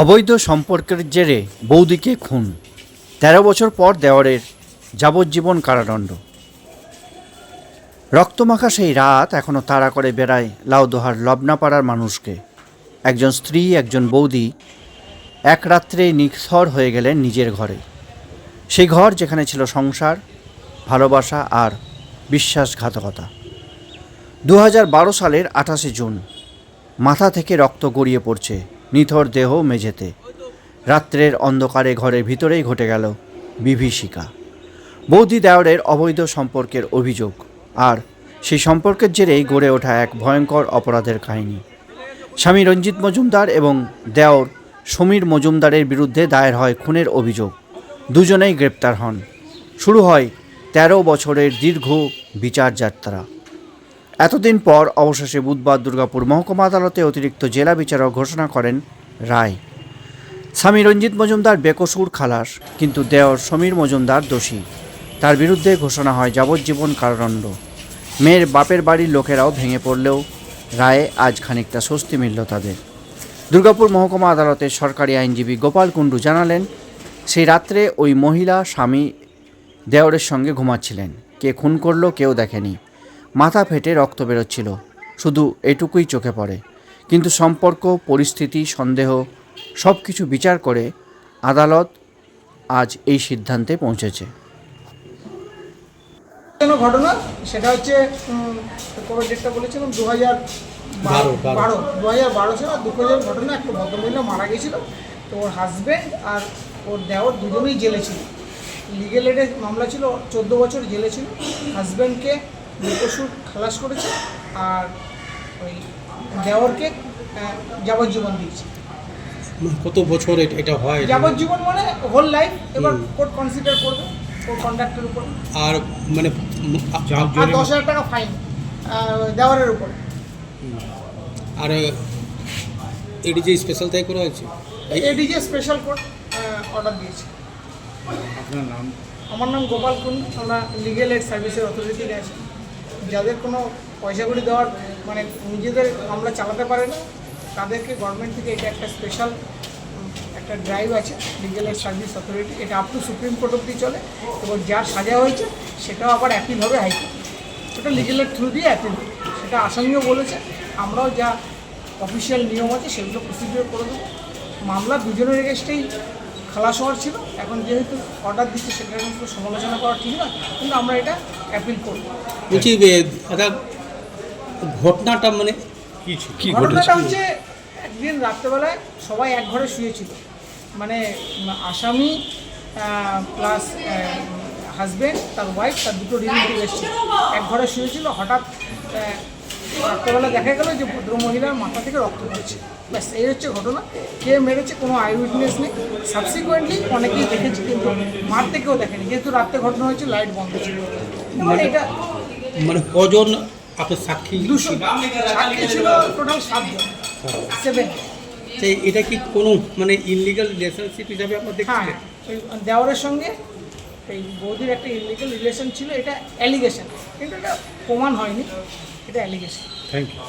অবৈধ সম্পর্কের জেরে বৌদিকে খুন। তেরো বছর পর দেওয়ারের যাবজ্জীবন কারাদণ্ড। রক্তমাখা সেই রাত এখনও তাড়া করে বেড়ায় লাউদোহার লবনাপাড়ার মানুষকে। একজন স্ত্রী, একজন বৌদি এক রাত্রে নিঃসর হয়ে গেলেন নিজের ঘরে। সেই ঘর যেখানে ছিল সংসার, ভালোবাসা আর বিশ্বাসঘাতকতা। দু হাজার বারো সালের আঠাশে জুন, মাথা থেকে রক্ত গড়িয়ে পড়ছে নিথর দেহ মেঝেতে। রাত্রের অন্ধকারে ঘরের ভিতরেই ঘটে গেল বিভীষিকা। বৌদি দেওরের অবৈধ সম্পর্কের অভিযোগ। আর সেই সম্পর্কের জেরেই গড়ে ওঠা এক ভয়ঙ্কর অপরাধের কাহিনী। স্বামী রঞ্জিত মজুমদার এবং দেওর সমীর মজুমদারের বিরুদ্ধে দায়ের হয় খুনের অভিযোগ। দুজনেই গ্রেপ্তার হন। শুরু হয় তেরো বছরের দীর্ঘ বিচার যাত্রা এতদিন পর অবশেষে বুধবার দুর্গাপুর মহকুমা আদালতে অতিরিক্ত জেলা বিচারক ঘোষণা করেন রায়। স্বামী রঞ্জিত মজুমদার বেকসুর খালাস, কিন্তু দেওর সমীর মজুমদার দোষী। তার বিরুদ্ধে ঘোষণা হয় যাবজ্জীবন কারাদণ্ড। মেয়ের বাপের বাড়ির লোকেরাও ভেঙে পড়লেও রায়ে আজ খানিকটা স্বস্তি মিলল তাদের। দুর্গাপুর মহকুমা আদালতের সরকারি আইনজীবী গোপাল কুণ্ডু জানালেন, সেই রাত্রে ওই মহিলা স্বামী দেওরের সঙ্গে ঘুমাচ্ছিলেন। কে খুন করল কেউ দেখেনি। মাথা ফেটে রক্ত বেরোচ্ছিল। শুধু এটুকুই চোখে পড়ে। কিন্তু সম্পর্ক পরিস্থিতি সন্দেহ সব কিছু বিচার করে আদালত আজ এই সিদ্ধান্তে পৌঁছেছে। ঘটনা? সেটা হচ্ছে কোনো ডেটটা বলেছিলাম? দু হাজার বারো বারো। দু হাজার বারো সালে দুঃখজনক ঘটনা একটা ভদ্রমহিলা মারা গেছিল তো ওর হাজব্যান্ড আর ওর দেওর দুজনেই জেলে ছিল। লিগেল এডের মামলা ছিল চোদ্দ বছর জেলে ছিল। হাজব্যান্ডকে বেকসুর খালাস করেছে আর ওই দেওরকে আহ, যাবজ্জীবন দিয়েছে। কত বছর এটা- এটা হয়? যাবজ্জীবন মানে হোল লাইফ এবার কোর্ট কনসিডার করবে কোর্ট কন্ডাক্টের উপর। আর মানে আর দশ হাজার টাকা ফাইন দেওয়ারের উপর। আর যে স্পেশাল তাই করা হয়েছে? এই- এডিজে স্পেশাল কোর্ট অর্ডার দিয়েছে। আমার নাম গোপাল কুন আমরা লিগেল এড সার্ভিসের অথরিটিতে আছি। যাদের কোনো পয়সা কড়ি দেওয়ার মানে নিজেদের মামলা চালাতে পারে না, তাদেরকে গভর্নমেন্ট থেকে এটা একটা স্পেশাল একটা ড্রাইভ আছে লিগেল সার্ভিস অথরিটি এটা আপ টু সুপ্রিম কোর্ট অব্দি চলে, এবং যার সাজা হয়েছে, সেটাও আবার অ্যাপিল হবে হাইকোর্ট ওটা লিগেল থ্রু দিয়ে অ্যাপিল সেটা আসামিও বলেছে, আমরাও যা অফিসিয়াল নিয়ম আছে, সেগুলো প্রসিডিওর করে দেবো। মামলা দুজনের এগেস্টেই খালাস হওয়ার ছিল। এখন যেহেতু অর্ডার দিচ্ছে সেটা কিন্তু সমালোচনা করা ঠিক না কিন্তু আমরা এটা অ্যাপিল করব। বলছি ঘটনাটা মানে কি কি ঘটনাটা হচ্ছে একদিন রাত্রেবেলায় সবাই এক ঘরে শুয়েছিল। মানে আসামি প্লাস হাজব্যান্ড তার ওয়াইফ তার দুটো রিলেটিভ এসেছিল। এক ঘরে শুয়েছিল হঠাৎ রাত্রেবেলা দেখা গেল যে ভদ্রমহিলার মাথা থেকে রক্ত পড়ছে। ব্যাস এই হচ্ছে ঘটনা। কে মেরেছে কোনো আই উইটনেস নেই। সাবসিকুয়েন্টলি অনেকেই দেখেছে কিন্তু মারতে কেউ দেখেনি। যেহেতু রাত্রে ঘটনা হয়েছে লাইট বন্ধ ছিল। মানে এটা মানে কজন আপনার সাক্ষী? দুশো। সাক্ষী ছিল টোটাল সাতজন। সেভেন এটা কি কোনো মানে ইনলিগাল রিলেশনশিপ হিসাবে আপনার হ্যাঁ দেখছেন ওই দেওয়ারের সঙ্গে এই বৌদির একটা ইলিগাল রিলেশন ছিল, এটা অ্যালিগেশন কিন্তু এটা প্রমাণ হয়নি, এটা অ্যালিগেশন থ্যাংক ইউ